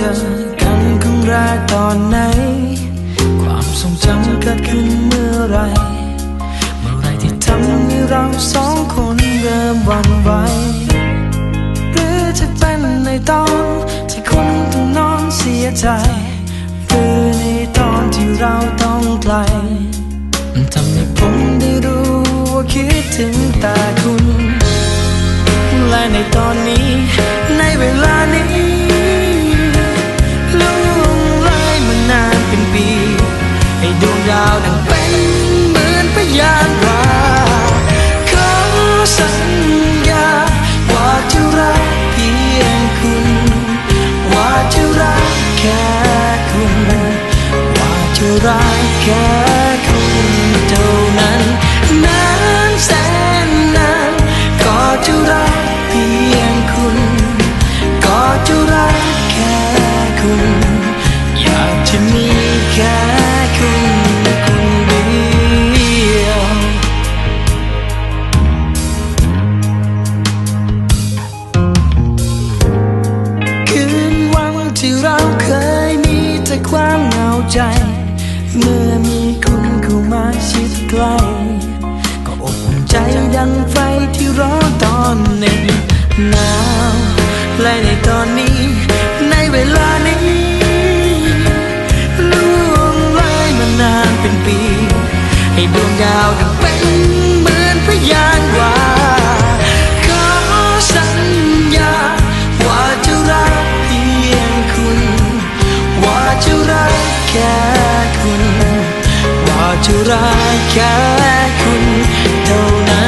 เจอกันครั้งแรกตอนไหน ความทรงจำเกิดขึ้นเมื่อไรเมื่อไรที่ทำให้เราสองคนเริ่มวันไหวหรือจะเป็นในตอนที่คุณต้องนอนเสียใจหรือในตอนที่เราต้องไกลทำให้ผมได้รู้ว่าคิดถึงแต่คุณ และในตอนนี้ในเวลา ใกล้ ก็อบอุ่นใจดังไฟที่ร้อนตอนหน็บหนาวและในตอนนี้ ในเวลานี้ล่วงเลยมานานเป็นปี ให้ดวงดาวดังเป็นเหมือนพยานว่าขอสัญญา ว่าจะรักเพียงคุณ ว่าจะรักแค่ จะรักแค่คุณเท่านั้น